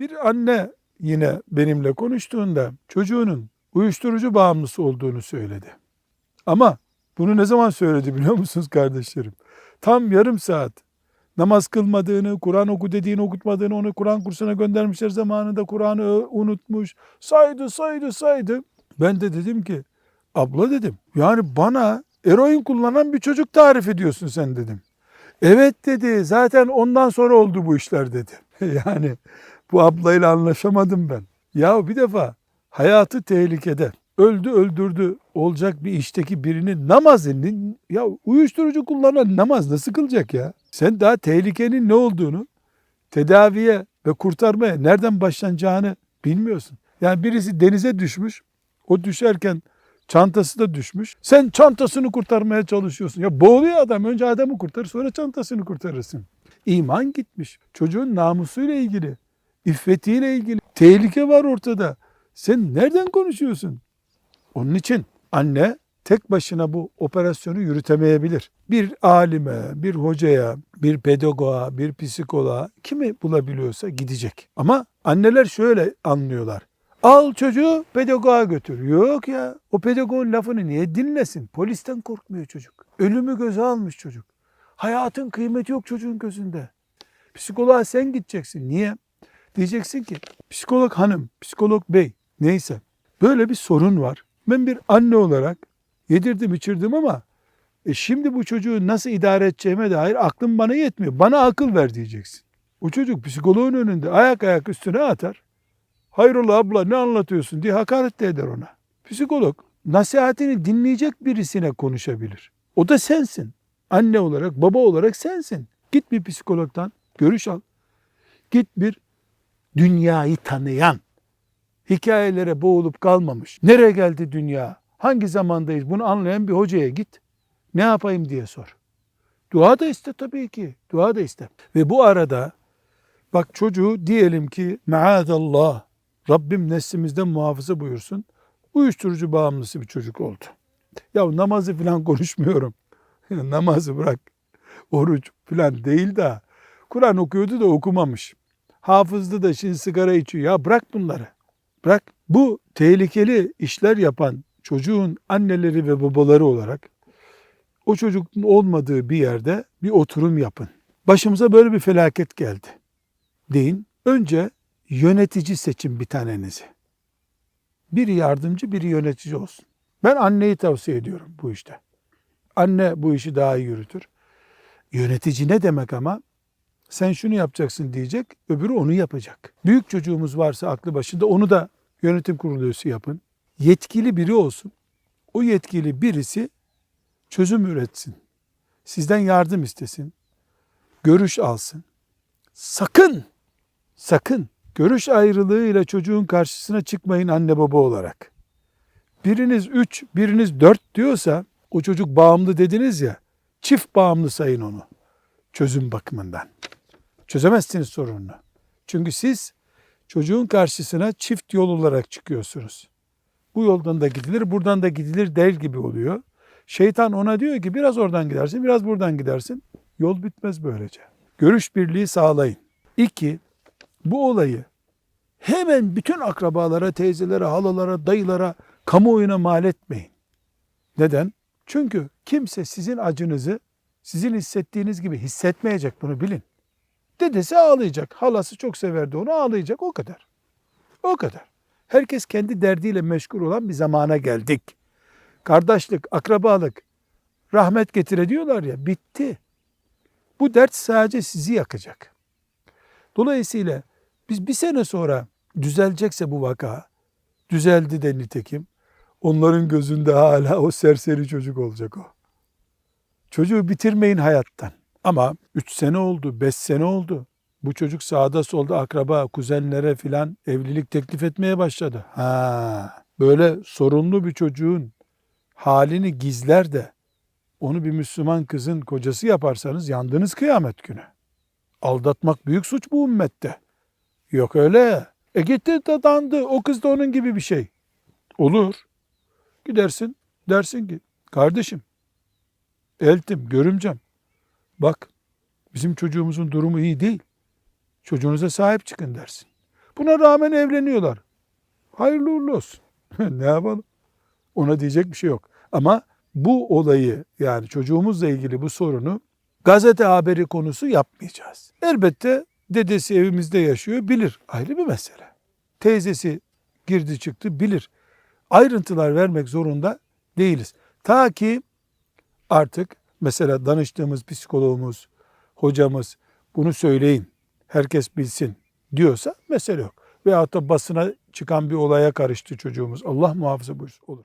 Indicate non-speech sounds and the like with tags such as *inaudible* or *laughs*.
Bir anne yine benimle konuştuğunda çocuğunun uyuşturucu bağımlısı olduğunu söyledi. Ama bunu ne zaman söyledi biliyor musunuz kardeşlerim? Tam yarım saat namaz kılmadığını, Kur'an oku dediğini okutmadığını, onu Kur'an kursuna göndermişler zamanında Kur'an'ı unutmuş. Saydı, saydı, saydı. Ben de dedim ki, abla dedim, yani bana eroin kullanan bir çocuk tarif ediyorsun sen dedim. Evet dedi, zaten ondan sonra oldu bu işler dedi. *laughs* yani bu ablayla anlaşamadım ben. Ya bir defa hayatı tehlikede, öldü öldürdü olacak bir işteki birinin namazını, ya uyuşturucu kullanan namaz nasıl kılacak ya? Sen daha tehlikenin ne olduğunu, tedaviye ve kurtarmaya nereden başlanacağını bilmiyorsun. Yani birisi denize düşmüş, o düşerken çantası da düşmüş. Sen çantasını kurtarmaya çalışıyorsun. Ya boğuluyor adam. Önce adamı kurtar sonra çantasını kurtarırsın. İman gitmiş. Çocuğun namusuyla ilgili, iffetiyle ilgili tehlike var ortada. Sen nereden konuşuyorsun? Onun için anne tek başına bu operasyonu yürütemeyebilir. Bir alime, bir hocaya, bir pedagoğa, bir psikoloğa kimi bulabiliyorsa gidecek. Ama anneler şöyle anlıyorlar. Al çocuğu pedagoğa götür. Yok ya o pedagogun lafını niye dinlesin? Polisten korkmuyor çocuk. Ölümü göze almış çocuk. Hayatın kıymeti yok çocuğun gözünde. Psikoloğa sen gideceksin. Niye? Diyeceksin ki psikolog hanım, psikolog bey neyse böyle bir sorun var. Ben bir anne olarak yedirdim içirdim ama e şimdi bu çocuğu nasıl idare edeceğime dair aklım bana yetmiyor. Bana akıl ver diyeceksin. O çocuk psikoloğun önünde ayak ayak üstüne atar. Hayrola abla ne anlatıyorsun diye hakaret de eder ona. Psikolog nasihatini dinleyecek birisine konuşabilir. O da sensin. Anne olarak, baba olarak sensin. Git bir psikologdan görüş al. Git bir dünyayı tanıyan, hikayelere boğulup kalmamış. Nereye geldi dünya? Hangi zamandayız? Bunu anlayan bir hocaya git. Ne yapayım diye sor. Dua da iste tabii ki. Dua da iste. Ve bu arada bak çocuğu diyelim ki maazallah Rabbim neslimizden muhafaza buyursun. Uyuşturucu bağımlısı bir çocuk oldu. Ya namazı falan konuşmuyorum. *laughs* namazı bırak. *laughs* Oruç falan değil de Kur'an okuyordu da okumamış. Hafızdı da şimdi sigara içiyor. Ya bırak bunları. Bırak. Bu tehlikeli işler yapan çocuğun anneleri ve babaları olarak o çocuğun olmadığı bir yerde bir oturum yapın. Başımıza böyle bir felaket geldi. Deyin. Önce yönetici seçin bir tanenizi. Biri yardımcı, biri yönetici olsun. Ben anneyi tavsiye ediyorum bu işte. Anne bu işi daha iyi yürütür. Yönetici ne demek ama? Sen şunu yapacaksın diyecek, öbürü onu yapacak. Büyük çocuğumuz varsa aklı başında onu da yönetim kurulu üyesi yapın. Yetkili biri olsun. O yetkili birisi çözüm üretsin. Sizden yardım istesin. Görüş alsın. Sakın, sakın görüş ayrılığıyla çocuğun karşısına çıkmayın anne baba olarak. Biriniz üç, biriniz dört diyorsa o çocuk bağımlı dediniz ya, çift bağımlı sayın onu çözüm bakımından. Çözemezsiniz sorununu. Çünkü siz çocuğun karşısına çift yol olarak çıkıyorsunuz. Bu yoldan da gidilir, buradan da gidilir der gibi oluyor. Şeytan ona diyor ki biraz oradan gidersin, biraz buradan gidersin. Yol bitmez böylece. Görüş birliği sağlayın. İki, bu olayı hemen bütün akrabalara, teyzelere, halalara, dayılara, kamuoyuna mal etmeyin. Neden? Çünkü kimse sizin acınızı sizin hissettiğiniz gibi hissetmeyecek bunu bilin. Dedesi ağlayacak. Halası çok severdi onu ağlayacak o kadar. O kadar. Herkes kendi derdiyle meşgul olan bir zamana geldik. Kardeşlik, akrabalık, rahmet getire diyorlar ya bitti. Bu dert sadece sizi yakacak. Dolayısıyla biz bir sene sonra düzelecekse bu vaka, düzeldi de nitekim, onların gözünde hala o serseri çocuk olacak o. Çocuğu bitirmeyin hayattan. Ama 3 sene oldu, 5 sene oldu. Bu çocuk sağda solda akraba, kuzenlere filan evlilik teklif etmeye başladı. Ha, böyle sorunlu bir çocuğun halini gizler de onu bir Müslüman kızın kocası yaparsanız yandınız kıyamet günü. Aldatmak büyük suç bu ümmette. Yok öyle. E gitti dadandı. O kız da onun gibi bir şey. Olur. Gidersin dersin ki kardeşim eltim görümcem bak bizim çocuğumuzun durumu iyi değil. Çocuğunuza sahip çıkın dersin. Buna rağmen evleniyorlar. Hayırlı uğurlu olsun. *laughs* ne yapalım? Ona diyecek bir şey yok. Ama bu olayı yani çocuğumuzla ilgili bu sorunu gazete haberi konusu yapmayacağız. Elbette dedesi evimizde yaşıyor bilir. Ayrı bir mesele. Teyzesi girdi çıktı bilir. Ayrıntılar vermek zorunda değiliz. Ta ki artık mesela danıştığımız psikologumuz, hocamız bunu söyleyin, herkes bilsin diyorsa mesele yok. Veyahut da basına çıkan bir olaya karıştı çocuğumuz. Allah muhafaza buyursun olur.